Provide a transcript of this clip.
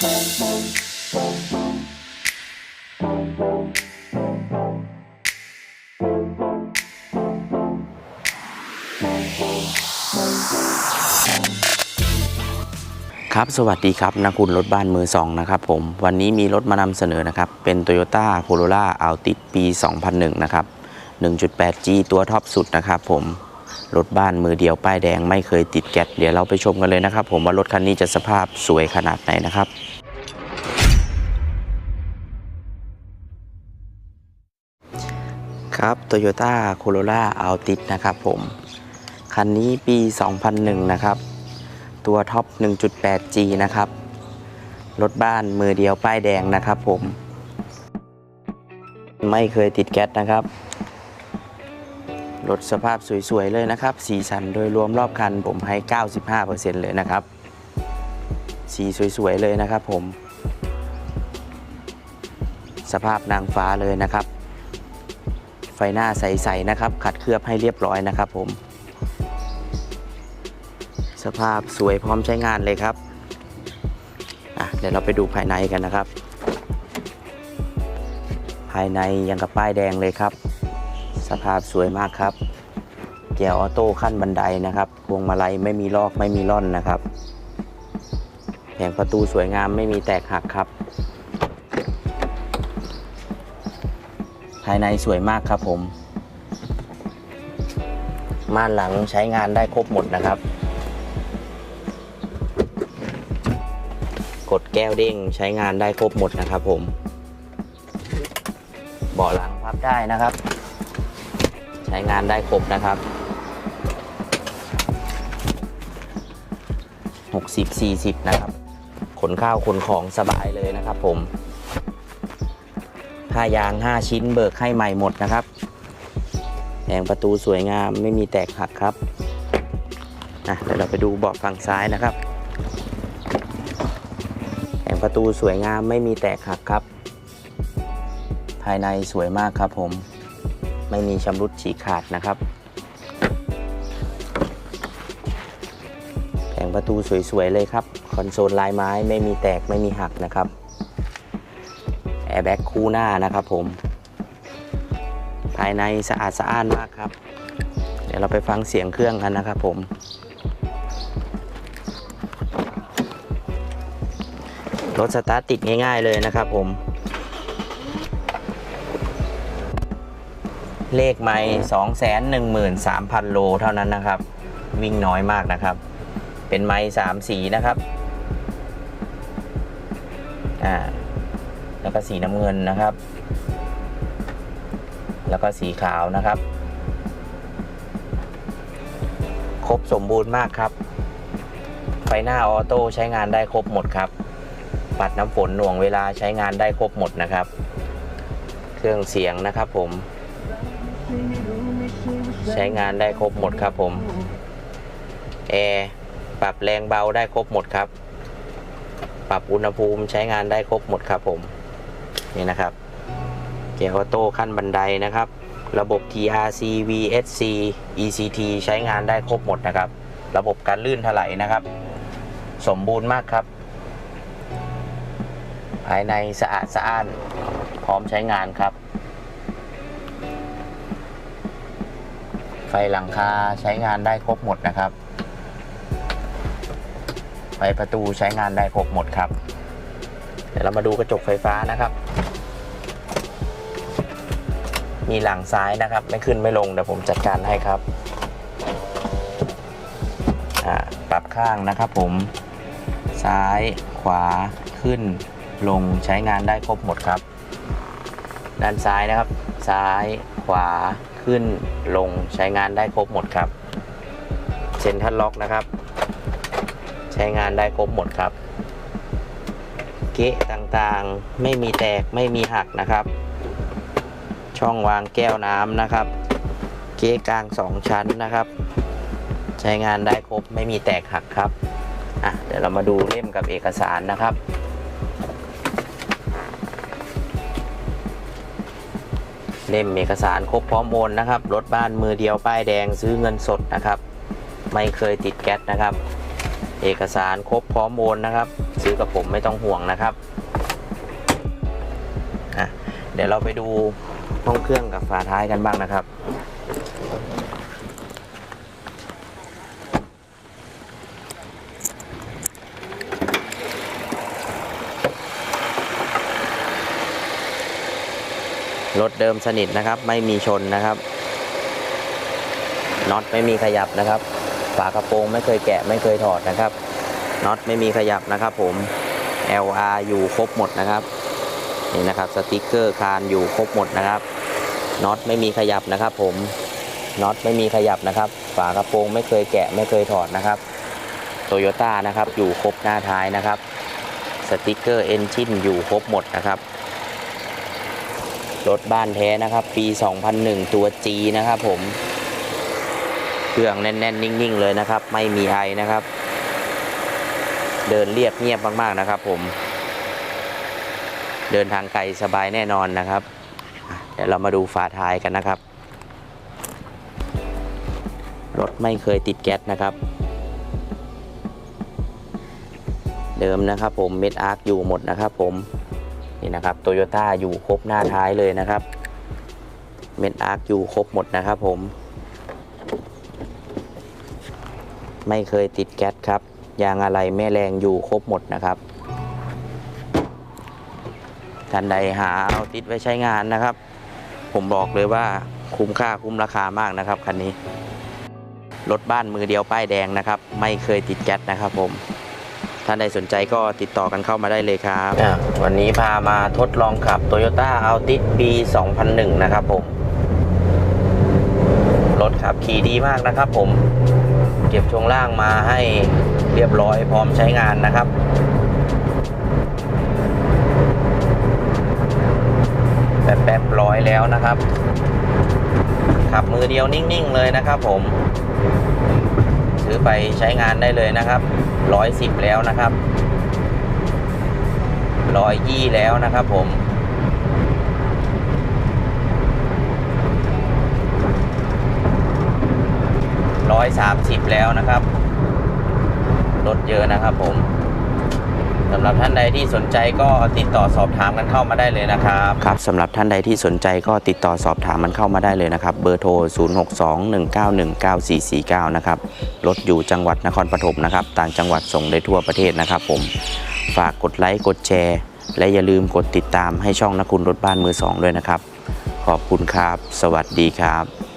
ครับสวัสดีครับนักคุณรถบ้านมือสองนะครับผมวันนี้มีรถมานำเสนอนะครับ เป็น Toyota Corolla a l t i ปี 2001 นะครับ 1.8G ตัวท็อปสุดนะครับผม รถบ้านมือเดียวป้ายแดงไม่เคยติดแก๊สเดี๋ยวเราไปชมกันเลยนะครับ ผมว่ารถคันนี้จะสภาพสวยขนาดไหนนะครับครับ Toyota Corolla Altis นะครับผม คันนี้ปี 2001 นะครับ ตัวท็อป 1.8G นะครับ รถบ้านมือเดียวป้ายแดงนะครับผม ไม่เคยติดแก๊สนะครับ รถสภาพสวย ๆ เลยนะครับ สีสันโดยรวมรอบคันผมให้ 95%เลยนะครับ สีสวย ๆ เลยนะครับผม สภาพนางฟ้าเลยนะครับ ไฟหน้าใส ๆ นะครับ ขัดเคลือบให้เรียบร้อยนะครับผม สภาพสวยพร้อมใช้งานเลยครับอะเดี๋ยวเราไปดูภายในกันนะครับ ภายในยังกับป้ายแดงเลยครับ สภาพสวยมากครับ เกียร์ออโต้ขั้นบันไดนะครับ พวงมาลัยไม่มีลอกไม่มีร่อนนะครับแผงประตูสวยงามไม่มีแตกหักครับ ภายในสวยมากครับผม ม่านหลังใช้งานได้ครบหมดนะครับ กดแก้วเด้งใช้งานได้ครบหมดนะครับผม เบาะหลังพับได้นะครับ ใช้งานได้ครบนะครับ 60 40 นะครับ ขนข้าวขนของสบายเลยนะครับผมผ้ายาง 5 ชิ้นเบิกให้ใหม่หมดนะครับแผงประตูสวยงามไม่มีแตกหักครับอะเดี๋ยวเราไปดูเบาะฝั่งซ้ายนะครับแผงประตูสวยงามไม่มีแตกหักครับ ภายในสวยมากครับผม ไม่มีชำรุดฉีกขาดนะครับ แผงประตูสวยๆเลยครับ คอนโซลลายไม้ไม่มีแตกไม่มีหักนะครับ แอร์แบ็กคู่หน้านะครับผม ภายในสะอาดสะอ้านมากครับ เดี๋ยวเราไปฟังเสียงเครื่องกันนะครับผมรถสตาร์ทติดง่าย ๆ เลยนะครับผม เลขไม่213,000โลเท่านั้นนะครับ วิ่งน้อยมากนะครับ เป็นไม้สามสีนะครับอ่าแล้วก็สีน้ำเงินนะครับ แล้วก็สีขาวนะครับ ครบสมบูรณ์มากครับ ไฟหน้าออโต้ใช้งานได้ครบหมดครับ ปัดน้ำฝนหน่วงเวลาใช้งานได้ครบหมดนะครับ เครื่องเสียงนะครับผม ใช้งานได้ครบหมดครับผมแอร์ปรับแรงเบาได้ครบหมดครับ ปรับอุณหภูมิใช้งานได้ครบหมดครับผมนี่นะครับเกียร์ออโต้ขั้นบันไดนะครับ ระบบ TRC VSC ECT ใช้งานได้ครบหมดนะครับ ระบบการลื่นถลายนะครับ สมบูรณ์มากครับ ภายในสะอาดสะอ้านพร้อมใช้งานครับ ไฟหลังคาใช้งานได้ครบหมดนะครับ ไฟประตูใช้งานได้ครบหมดครับ เดี๋ยวเรามาดูกระจกไฟฟ้านะครับ มีหลังซ้ายนะครับ ไม่ขึ้นไม่ลงเดี๋ยวผมจัดการให้ครับปรับข้างนะครับผม ซ้ายขวาขึ้นลงใช้งานได้ครบหมดครับ ด้านซ้ายนะครับ ซ้ายขวา ขึ้นลงใช้งานได้ครบหมดครับเซ็นทัลล็อกนะครับ ใช้งานได้ครบหมดครับ เกะต่างๆไม่มีแตกไม่มีหักนะครับ ช่องวางแก้วน้ำนะครับ เกะกลางสองชั้นนะครับ ใช้งานได้ครบไม่มีแตกหักครับอะเดี๋ยวเรามาดูเล่มกับเอกสารนะครับ เล่มเอกสารครบพร้อมโอนนะครับรถบ้านมือเดียวป้ายแดงซื้อเงินสดนะครับ ไม่เคยติดแก๊สนะครับ เอกสารครบพร้อมโอนนะครับ ซื้อกับผมไม่ต้องห่วงนะครับเดี๋ยวเราไปดูห้องเครื่องกับฝาท้ายกันบ้างนะครับ รถเดิมสนิทนะครับ ไม่มีชนนะครับน็อตไม่มีขยับนะครับ ฝากระโปรงไม่เคยแกะไม่เคยถอดนะครับน็อตไม่มีขยับนะครับ ผม LR อยู่ครบหมดนะครับนี่นะครับสติกเกอร์คานอยู่ครบหมดนะครับน็อตไม่มีขยับนะครับ ผมน็อตไม่มีขยับนะครับ ฝากระโปรงไม่เคยแกะไม่เคยถอดนะครับโตโยต้านะครับอยู่ครบหน้าท้ายนะครับ สติกเกอร์เอนจินอยู่ครบหมดนะครับ รถบ้านแท้นะครับ ปี 2001 ตัว G นะครับผม เครื่องแน่นๆ นิ่งๆ เลยนะครับ ไม่มีไอนะครับ เดินเรียบเงียบมากๆนะครับผม เดินทางไกลสบายแน่นอนนะครับ เดี๋ยวเรามาดูฝาท้ายกันนะครับ รถไม่เคยติดแก๊สนะครับ เดิมนะครับผมเม็ดอาร์คอยู่หมดนะครับผม นี่นะครับโตโยต้าอยู่ครบหน้าท้ายเลยนะครับเม็ดอาร์คอยู่ครบหมดนะครับผม ไม่เคยติดแก๊สครับยางอะไรแม่แรงอยู่ครบหมดนะครับท่านใดหาเอาติดไว้ใช้งานนะครับ ผมบอกเลยว่าคุ้มค่าคุ้มราคามากนะครับคันนี้รถบ้านมือเดียวป้ายแดงนะครับ ไม่เคยติดแก๊สนะครับผม ท่านใดสนใจก็ติดต่อกันเข้ามาได้เลยครับ วันนี้พามาทดลองขับ Toyota Altis ปี 2001 นะครับผม รถขับขี่ดีมากนะครับผม เก็บช่วงล่างมาให้เรียบร้อยพร้อมใช้งานนะครับแป๊บๆร้อยแล้วนะครับ ขับมือเดียวนิ่ง ๆ เลยนะครับผม ซื้อไปใช้งานได้เลยนะครับร้อยสิบแล้วนะครับร้อยยี่แล้วนะครับผมร้อยสามสิบแล้วนะครับลดเยอะนะครับผม สำหรับท่านใดที่สนใจก็ติดต่อสอบถามกันเข้ามาได้เลยนะครับครับสำหรับท่านใดที่สนใจก็ติดต่อสอบถามมันเข้ามาได้เลยนะครับ เบอร์โทร 0621919449 นะครับรถอยู่จังหวัดนครปฐมนะครับ ต่างจังหวัดส่งได้ทั่วประเทศนะครับผมฝากกดไลค์กดแชร์ และอย่าลืมกดติดตามให้ช่องนักคุณรถบ้านมือสองด้วยนะครับ ขอบคุณครับ สวัสดีครับ